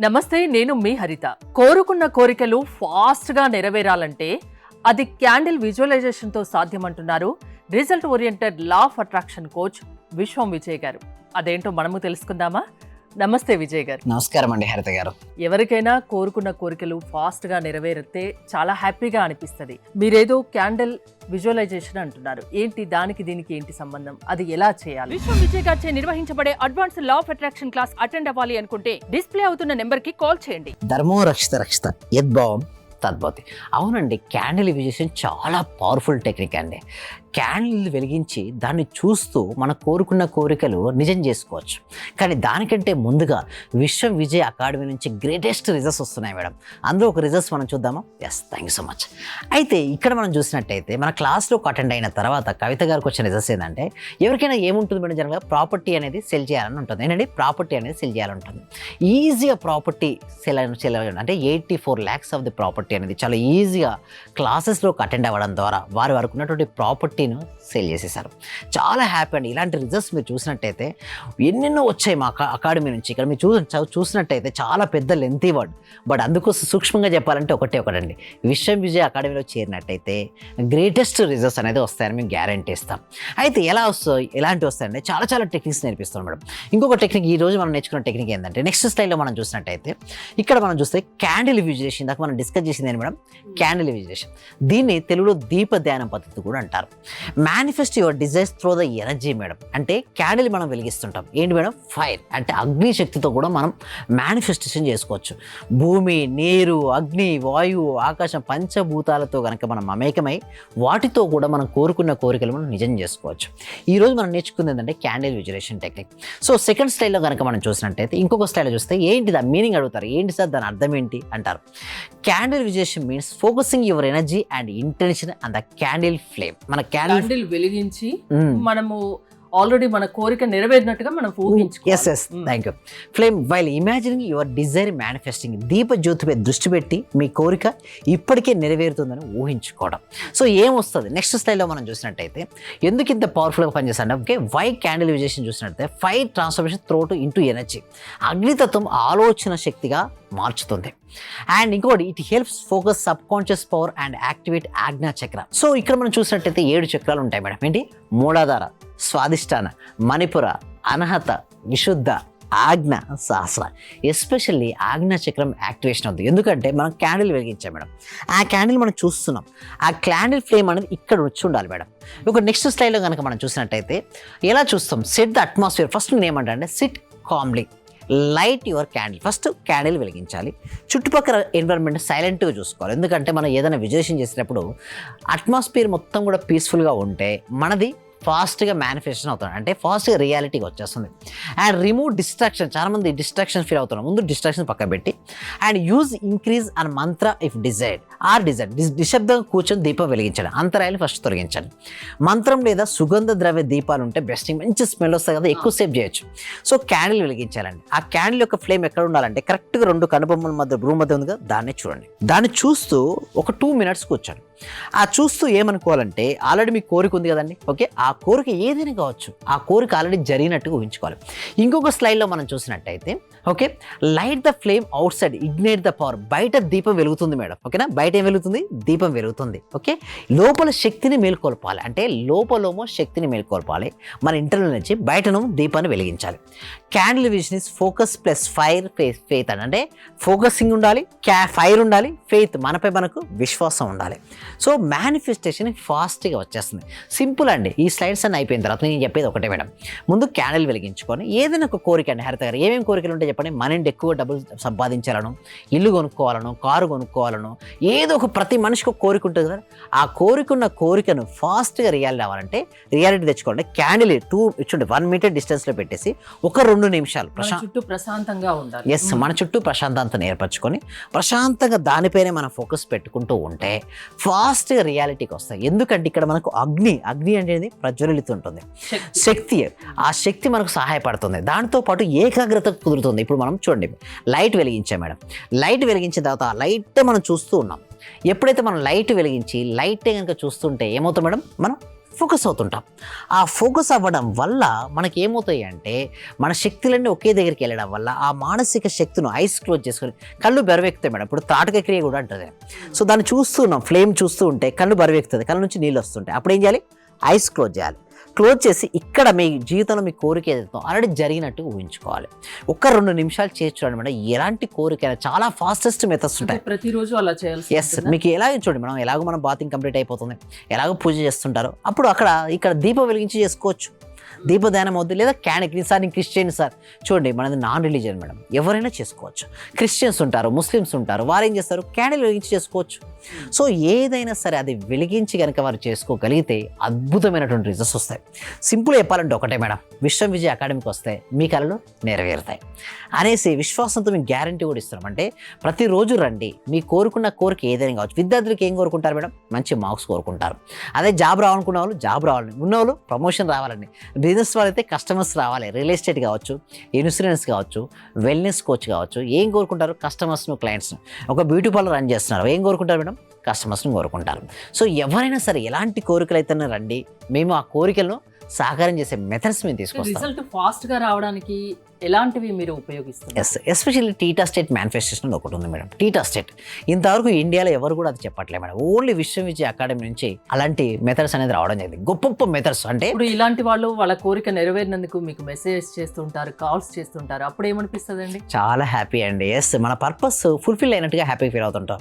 నమస్తే నేను మీ హరిత. కోరుకున్న కోరికలు ఫాస్ట్గా నెరవేరాలంటే అది క్యాండిల్ విజువలైజేషన్తో సాధ్యమంటున్నారు result oriented law of attraction coach Vishwam Vijay garu. అదేంటో మనము తెలుసుకుందామా? నమస్తే విజయ్ గారు. నమస్కారం అండి హరిత గారు. ఎవరికైనా కోరుకున్న కోరికలు ఫాస్ట్గా నెరవేరితే చాలా హ్యాపీగా అనిపిస్తుంది. మీరేదో క్యాండిల్ విజువలైజేషన్ అంటున్నారు. ఏంటి దానికి దీనికి ఏంటి సంబంధం? అది ఎలా చేయాలి? విశ్వం విజయ్ గారిచే నిర్వహించబడే advance law of attraction class attend అవ్వాలి అనుకుంటే డిస్ప్లే అవుతున్న నెంబర్కి కాల్ చేయండి. ధర్మో రక్షిత రక్షిత. యద్భావం తద్భవతి. అవునండి క్యాండిల్ విజేషన్ చాలా పవర్ఫుల్ టెక్నిక్ అండి. క్యాండిల్ వెలిగించి దాన్ని చూస్తూ మన కోరుకున్న కోరికలు నిజం చేసుకోవచ్చు. కానీ దానికంటే ముందుగా విశ్వ విజయ్ అకాడమీ నుంచి గ్రేటెస్ట్ రిజల్ట్స్ వస్తున్నాయి మేడం. అందులో ఒక రిజల్ట్స్ మనం చూద్దామా? Yes thank you so much అయితే ఇక్కడ మనం చూసినట్టయితే మన క్లాస్లోకి అటెండ్ అయిన తర్వాత కవిత గారికి వచ్చిన రిజల్ట్స్ ఏంటంటే ఎవరికైనా ఏముంటుంది మేడం జనరల్గా? ప్రాపర్టీ అనేది సెల్ చేయాలని ఉంటుంది. ఏంటంటే ప్రాపర్టీ అనేది సెల్ చేయాలని ఉంటుంది ఈజీగా ప్రాపర్టీ సెల్ సెల్ అంటే eighty four lakhs of the property అనేది చాలా ఈజీగా క్లాసెస్లోకి అటెండ్ అవ్వడం ద్వారా వారి వరకు ఉన్నటువంటి ప్రాపర్టీను సేల్ చేసేసారు. చాలా హ్యాపీ అండి. ఇలాంటి రిజల్ట్స్ మీరు చూసినట్టయితే ఎన్నెన్నో వచ్చాయి మా అకా- అకాడమీ నుంచి. ఇక్కడ మీరు చూ చూసినట్టయితే చాలా పెద్ద లెంతీ వర్డ్ బట్ అందుకు సూక్ష్మంగా చెప్పాలంటే ఒకటే ఒకటండి. విశ్వం విజయ్ అకాడమీలో చేరినట్టయితే గ్రేటెస్ట్ రిజల్ట్స్ అనేది వస్తాయని మేము గ్యారంటీ ఇస్తాం. అయితే ఎలా వస్తాయి? ఎలాంటి వస్తాయంటే చాలా చాలా టెక్నిక్స్ నేర్పిస్తాం మేడం. ఇంకొక టెక్నిక్ ఈ రోజు మనం నేర్చుకున్న టెక్నిక్ ఏంటంటే నెక్స్ట్ స్టైల్లో మనం చూసినట్టయితే ఇక్కడ మనం చూస్తే క్యాండిల్ విజులేషన్ దాకా మనం డిస్కస్ చేసింది మేడం? క్యాండిల్ విజులేషన్ దీన్ని తెలుగులో దీప ధ్యానం పద్ధతి కూడా అంటారు. Manifest your desires through the energy madam అంటే క్యాండిల్ మనం వెలిగిస్తుంటాం. ఏంటి మేడం? ఫైర్ అంటే అగ్ని శక్తితో కూడా మనం మేనిఫెస్టేషన్ చేసుకోవచ్చు. భూమి నీరు అగ్ని వాయువు ఆకాశం పంచభూతాలతో కనుక మనం మమేకమై వాటితో కూడా మనం కోరుకున్న కోరికలు మనం నిజం చేసుకోవచ్చు. ఈరోజు మనం నేర్చుకుంది ఏంటంటే candle visualization technique so second స్టైల్లో కనుక మనం చూసినట్టయితే ఇంకొక స్టైల్లో చూస్తే ఏంటి దా మీనింగ్ అడుగుతారు? ఏంటి సార్? దాని అర్థం ఏంటి? అంటారు. Candle visualization means focusing your energy and intention and the candle flame మన క్యాండిల్ వెలిగించి మనము ఆల్రెడీ మన కోరిక నెరవేరినట్టుగా మనం yes yes thank you flame while imagining your desire manifesting దీప జ్యోతిపై దృష్టి పెట్టి మీ కోరిక ఇప్పటికే నెరవేరుతుందని ఊహించుకోవడం. సో ఏం వస్తుంది నెక్స్ట్ స్టైల్లో మనం చూసినట్టయితే ఎందుకు ఇంత పవర్ఫుల్గా పనిచేస్తాడు ఓకే వై క్యాండిల్ విజేషన్ చూసినట్టయితే five transformation through into energy అగ్నితత్వం ఆలోచన శక్తిగా మార్చుతుంది. అండ్ ఇంకోటి it helps focus subconscious power and activate Ajna chakra so ఇక్కడ మనం చూసినట్టయితే ఏడు చక్రాలు ఉంటాయి మేడం. ఏంటి? మూలాధార. స్వాదిష్టాన మణిపుర అనహత విశుద్ధ ఆజ్ఞ సహస్ర. ఎస్పెషల్లీ ఆజ్ఞ చక్రం యాక్టివేషన్ అవుతుంది ఎందుకంటే మనం క్యాండిల్ వెలిగించాం మేడం. ఆ క్యాండిల్ మనం చూస్తున్నాం. ఆ క్యాండిల్ ఫ్లేమ్ అనేది ఇక్కడ వచ్చి ఉండాలి మేడం. ఒక నెక్స్ట్ స్టైల్లో కనుక మనం చూసినట్టయితే ఎలా చూస్తాం? Set the atmosphere. ఫస్ట్ నేను ఏమంటా అంటే sit calmly light your candle first candle వెలిగించాలి. చుట్టుపక్కల ఎన్విరాన్మెంట్ సైలెంట్గా చూసుకోవాలి. ఎందుకంటే మనం ఏదైనా విజేషన్ చేసినప్పుడు అట్మాస్ఫియర్ మొత్తం కూడా పీస్ఫుల్గా ఉంటే మనది ఫాస్ట్గా మేనిఫెస్టేషన్ అవుతాడు అంటే ఫాస్ట్గా రియాలిటీకి వచ్చేస్తుంది. అండ్ రిమూవ్ డిస్ట్రాక్షన్ చాలామంది డిస్ట్రాక్షన్ ఫీల్ అవుతున్నారు. ముందు డిస్ట్రాక్షన్ పక్కన పెట్టి. And use increase and mantra if desired or desired నిశ్శబ్దంగా కూర్చొని దీపం వెలిగించండి. అంతరాయాలు ఫస్ట్ తొలగించండి. మంత్రం లేదా సుగంధ ద్రవ్య దీపాలు ఉంటే బెస్ట్ మంచి స్మెల్ వస్తాయి కదా ఎక్కువ సేపు చేయొచ్చు. సో క్యాండిల్ వెలిగించాలండి. ఆ క్యాండిల్ యొక్క ఫ్లేమ్ ఎక్కడ ఉండాలంటే కరెక్ట్గా రెండు కనుబొమ్మల మధ్య రూమ్ మధ్య ఉంది కదా దాన్ని చూడండి. దాన్ని చూస్తూ ఒక టూ మినిట్స్ కూర్చోండి. ఆ చూస్తూ ఏమనుకోవాలంటే ఆల్రెడీ మీ కోరిక ఉంది కదండి. ఓకే? ఆ కోరిక ఏదైనా కావచ్చు ఆ కోరిక ఆల్రెడీ జరిగినట్టుగా ఊహించుకోవాలి. ఇంకొక స్లైడ్లో మనం చూసినట్టయితే okay? Light the flame outside ignite the power. బయట దీపం వెలుగుతుంది మేడం. ఓకేనా? బయట ఏం వెలుగుతుంది? దీపం వెలుగుతుంది. ఓకే? లోపల శక్తిని మేల్కొల్పాలి. అంటే లోపలేమో శక్తిని మేల్కొల్పాలి. మన ఇంటర్నల్ నుంచి బయటను దీపాన్ని వెలిగించాలి. Candle vision is focus plus fire faith faith అని. అంటే ఫోకసింగ్ ఉండాలి క్యా ఫైర్ ఉండాలి ఫెయిత్ మనపై మనకు విశ్వాసం ఉండాలి. సో మేనిఫెస్టేషన్ ఫాస్ట్గా వచ్చేస్తుంది. సింపుల్ అండి. ఈ స్లైడ్స్ అన్ని అయిపోయిన తర్వాత నేను చెప్పేది ఒకటే మేడం. ముందు క్యాండిల్ వెలిగించుకొని ఏదైనా ఒక కోరిక అండి హరిత గారు ఏమేమి కోరికలు ఉంటాయి చెప్పండి. మన ఇంటి ఎక్కువ డబ్బులు సంపాదించాలను ఇల్లు కొనుక్కోవాలను కారు కొనుక్కోవాలను ఏదో ఒక ప్రతి మనిషికి ఒక కోరిక ఉంటుంది కదా. ఆ కోరిక ఉన్న కోరికను ఫాస్ట్గా రియాలిటీ అవ్వాలంటే రియాలిటీ తెచ్చుకోవాలంటే క్యాండిల్ టూ ఇచ్చుండి వన్ మీటర్ డిస్టెన్స్లో పెట్టేసి ఒక రెండు నిమిషాలు చుట్టూ ప్రశాంతంగా ఉండాలి. ఎస్ మన చుట్టూ ప్రశాంతతను ఏర్పరచుకొని ప్రశాంతంగా దానిపైనే మనం ఫోకస్ పెట్టుకుంటూ ఉంటే ఫాస్ట్గా రియాలిటీకి వస్తాయి. ఎందుకంటే ఇక్కడ మనకు అగ్ని అగ్ని అనేది ప్రజ్వలితుంటుంది శక్తి. శక్తి. ఆ శక్తి మనకు సహాయపడుతుంది. దాంతో పాటు ఏకాగ్రత కుదురుతుంది. ఇప్పుడు మనం చూడండి. Light వెలిగించాం madam. లైట్ వెలిగించిన తర్వాత ఆ లైట్ మనం చూస్తూ ఉన్నాం. ఎప్పుడైతే మనం లైట్ వెలిగించి లైట్ కనుక చూస్తుంటే ఏమవుతుంది మేడం? మనం ఫోకస్ అవుతుంటాం. ఆ ఫోకస్ అవ్వడం వల్ల మనకి ఏమవుతాయి అంటే మన శక్తులన్నీ ఒకే దగ్గరికి వెళ్ళడం వల్ల ఆ మానసిక శక్తిని ఐస్ క్లోజ్ చేసుకొని కళ్ళు బెరవెక్కుతాయి మేడం. ఇప్పుడు తాటక క్రియ కూడా అంటుంది. సో దాన్ని చూస్తున్నాం ఫ్లేమ్ చూస్తూ ఉంటే కళ్ళు బరువెక్కుతుంది కళ్ళ నుంచి నీళ్ళు వస్తుంటాయి. అప్పుడు ఏం చేయాలి? ఐస్ క్లోజ్ చేయాలి. క్లోజ్ చేసి ఇక్కడ మీ జీవితంలో మీ కోరిక ఏదైతే ఆల్రెడీ జరిగినట్టు ఊహించుకోవాలి. ఒక్క రెండు నిమిషాలు చేసి చూడండి మేడం ఎలాంటి కోరిక చాలా ఫాస్టెస్ట్ మెథడ్స్ ఉంటాయి. ప్రతిరోజు అలా చేయాల్సి ఎస్? మీకు ఎలాగ చూడండి మనం ఎలాగో మనం బాతింగ్ కంప్లీట్ అయిపోతుంది ఎలాగో పూజ చేస్తుంటారు అప్పుడు అక్కడ ఇక్కడ దీపం వెలిగించి చేసుకోవచ్చు. దీపదానం వద్దు లేదా క్యానిక్ సార్ నేను క్రిస్టియన్ సార్. చూడండి మనది నాన్ రిలీజియన్ మేడం. ఎవరైనా చేసుకోవచ్చు. క్రిస్టియన్స్ ఉంటారు ముస్లిమ్స్ ఉంటారు వారు ఏం చేస్తారు? క్యాండిల్ వెలిగించి చేసుకోవచ్చు. సో ఏదైనా సరే అది వెలిగించి కనుక వారు చేసుకోగలిగితే అద్భుతమైనటువంటి రిజల్ట్స్ వస్తాయి. సింపుల్ చెప్పాలంటే ఒకటే మేడం. విశ్వం విజయ్ అకాడమీకి వస్తే మీ కళలు నెరవేరుతాయి. అనేసి విశ్వాసంతో మేము గ్యారంటీ కూడా ఇస్తున్నాం. అంటే ప్రతిరోజు రండి. మీ కోరుకున్న కోరిక ఏదైనా కావచ్చు. విద్యార్థులకు ఏం కోరుకుంటారు మేడం? మంచి మార్క్స్ కోరుకుంటారు. అదే జాబ్ రావాలనుకున్న వాళ్ళు జాబ్ రావాలని. ఉన్న వాళ్ళు ప్రమోషన్ రావాలని. బిజినెస్ వాళ్ళైతే కస్టమర్స్ రావాలి. రియల్ ఎస్టేట్ కావచ్చు ఇన్సూరెన్స్ కావచ్చు వెల్నెస్ కోచ్ కావచ్చు ఏం కోరుకుంటారు కస్టమర్స్ను క్లయింట్స్ను? ఒక బ్యూటీ పార్లర్ రన్ చేస్తున్నారు. ఏం కోరుకుంటారు మేడం? కస్టమర్స్ని కోరుకుంటారు. సో ఎవరైనా సరే ఎలాంటి కోరికలు అయితే రండి. మేము ఆ కోరికలను సాకారం చేసే మెథడ్స్ మేము తీసుకొస్తాం. రిజల్ట్ ఫాస్ట్గా రావడానికి ఎలాంటివి మీరు ఉపయోగిస్తారు yes especially theta state manifestation ఒకటి ఉంది మేడం. టీటా స్టేట్ ఇంతవరకు ఇండియాలో ఎవరు కూడా అది చెప్పట్లేదు మేడం. ఓన్లీ విశ్వ విజయ అకాడమీ నుంచి అలాంటి మెథడ్స్ అనేది రావడం జరిగింది. గొప్ప గొప్ప మెథడ్స్ అంటే ఇప్పుడు ఇలాంటి వాళ్ళు వాళ్ళ కోరిక నెరవేరినందుకు మీకు మెసేజ్ చేస్తుంటారు కాల్స్ చేస్తుంటారు. అప్పుడు ఏమనిపిస్తుంది అండి చాలా హ్యాపీ అండి. ఎస్ మన పర్పస్ ఫుల్ఫిల్ అయినట్టుగా హ్యాపీ ఫీల్ అవుతుంటాం.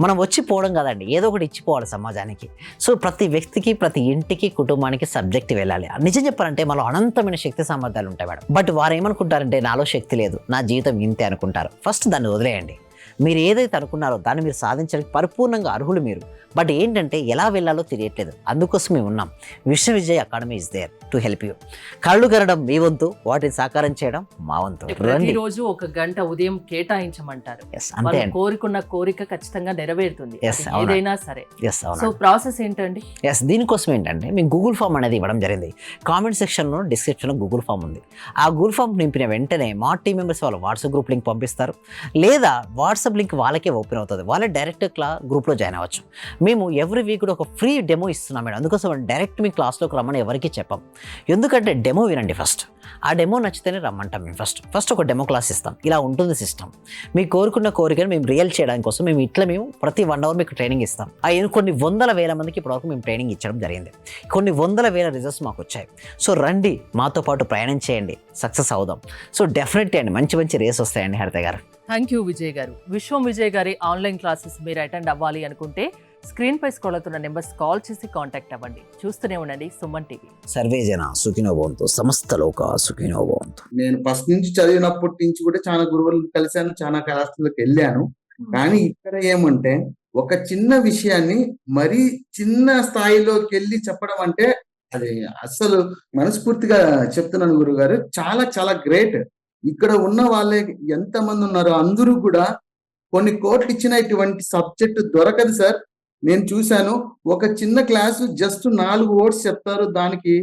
మనం వచ్చి పోవడం కదండి. ఏదో ఒకటి ఇచ్చిపోవాలి సమాజానికి. సో ప్రతి వ్యక్తికి ప్రతి ఇంటికి కుటుంబానికి సబ్జెక్ట్ వెళ్ళాలి. నిజం చెప్పాలంటే మనలో అనంతమైన శక్తి సామర్థ్యాలు ఉంటాయి మేడం. బట్ వారు ఏమనుకుంటారంటే నాలో శక్తి లేదు. నా జీవితం ఇంతే అనుకుంటారు. ఫస్ట్ దాన్ని వదిలేయండి. మీరు ఏదైతే అనుకున్నారో దాన్ని మీరు సాధించడానికి పరిపూర్ణంగా అర్హులు మీరు. బట్ ఏంటంటే ఎలా వెళ్ళాలో తెలియట్లేదు. అందుకోసం మేము ఉన్నాం. Vishwa Vijay academy is there to help you కళ్ళు కనడం మీ వంతు వాటిని సాకారం చేయడం మా వంతు. ప్రతిరోజు ఒక గంట ఉదయం కేటాయించమంటారు. అంతే కోరుకున్న కోరిక ఖచ్చితంగా నెరవేరుతుంది. ఏదైనా సరే. సో ప్రాసెస్ ఏంటండి? ఎస్ దీనికోసం ఏంటంటే మేము గూగుల్ ఫామ్ అనేది ఇవ్వడం జరిగింది. కామెంట్ సెక్షన్లో డిస్క్రిప్షన్లో గూగుల్ ఫామ్ ఉంది. ఆ గూగుల్ ఫామ్ నింపిన వెంటనే మా టీం మెంబర్స్ వాళ్ళ వాట్సాప్ గ్రూప్ లింక్ పంపిస్తారు. లేదా వాట్సాప్ లింక్ వాళ్ళకే ఓపెన్ అవుతుంది. వాళ్ళే డైరెక్ట్ క్లా గ్రూప్లో జాయిన్ అవ్వచ్చు. మేము ఎవ్రీ వీక్ కూడా ఒక ఫ్రీ డెమో ఇస్తున్నాం మేడం. అందుకోసం డైరెక్ట్ మీ క్లాస్లోకి రమ్మని ఎవరికి చెప్పం. ఎందుకంటే డెమో వినండి ఫస్ట్. ఆ డెమో నచ్చితేనే రమ్మంటాం మేము ఫస్ట్. ఫస్ట్ ఒక డెమో క్లాస్ ఇస్తాం. ఇలా ఉంటుంది సిస్టమ్. మీ కోరుకున్న కోరికను మేము రియల్ చేయడానికి కోసం మేము ఇట్లా మేము ప్రతి వన్ అవర్ మీకు ట్రైనింగ్ ఇస్తాం. ఆ కొన్ని వందల వేల మందికి ఇప్పటివరకు మేము ట్రైనింగ్ ఇచ్చడం జరిగింది. కొన్ని వందల వేల రిజల్ట్స్ మాకు వచ్చాయి. సో రండి మాతో పాటు ప్రయాణం చేయండి. సక్సెస్ అవుదాం. సో డెఫినెట్లీ అండి. మంచి మంచి రేస్ వస్తాయండి హరిత గారు. థ్యాంక్ యూ విజయ్ గారు. విశ్వం విజయ్ గారి ఆన్లైన్ క్లాసెస్ మీరు అటెండ్ అవ్వాలి అనుకుంటే స్క్రీన్ పై స్క్రోల్ అవుతున్న నెంబర్స్ కాల్ చేసి కాంటాక్ట్ అవ్వండి. చూస్తూనే ఉండండి సుమన్ టీవీ. సర్వే జన సుఖినో భవంతు సమస్త లోక సుఖినో భవంతు నేను ఫస్ట్ నుంచి చదివినప్పటి నుంచి కూడా చాలా గురువులను కలిశాను చాలా క్లాసులకు వెళ్ళాను. కానీ ఇక్కడ ఏమంటే ఒక చిన్న విషయాన్ని మరీ చిన్న స్థాయిలోకి వెళ్ళి చెప్పడం అంటే అది అస్సలు మనస్ఫూర్తిగా చెప్తున్నాను గురుగారు చాలా చాలా గ్రేట్. ఇక్కడ ఉన్న వాళ్ళే ఎంత మంది ఉన్నారో అందరూ కూడా కొన్ని కోట్లు ఇచ్చిన ఇటువంటి సబ్జెక్ట్ దొరకదు సార్. నేను చూశాను ఒక చిన్న క్లాసు జస్ట్ నాలుగు ఓట్స్ చెప్తారు దానికి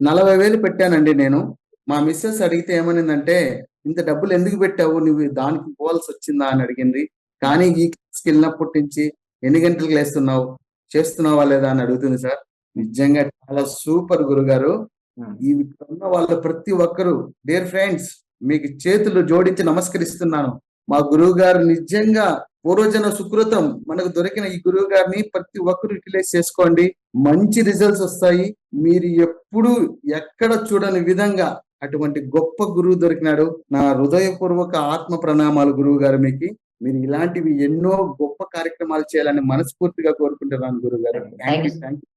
నలభై వేలు పెట్టానండి నేను. మా మిస్సెస్ అడిగితే ఏమనిందంటే ఇంత డబ్బులు ఎందుకు పెట్టావు? నువ్వు దానికి పోవాల్సి వచ్చిందా? అని అడిగింది. కానీ ఈ క్లాస్కి వెళ్ళినప్పటి నుంచి ఎన్ని గంటలకు లేస్తున్నావు? చేస్తున్నావా లేదా? అని అడుగుతుంది సార్. నిజంగా చాలా సూపర్ గురుగారు. ఈ ఉన్న వాళ్ళ ప్రతి ఒక్కరు డియర్ ఫ్రెండ్స్ మీకు చేతులు జోడించి నమస్కరిస్తున్నాను. మా గురువు గారు నిజంగా పూర్వజన సుకృతం. మనకు దొరికిన ఈ గురువు గారిని ప్రతి ఒక్కరు యూటిలైజ్ చేసుకోండి. మంచి రిజల్ట్స్ వస్తాయి. మీరు ఎప్పుడు ఎక్కడ చూడని విధంగా అటువంటి గొప్ప గురువు దొరికినాడు. నా హృదయపూర్వక ఆత్మ ప్రణామాలు గురువు గారు మీకు. మీరు ఇలాంటివి ఎన్నో గొప్ప కార్యక్రమాలు చేయాలని మనస్ఫూర్తిగా కోరుకుంటున్నాను గురువు గారు థ్యాంక్ యూ థ్యాంక్ యూ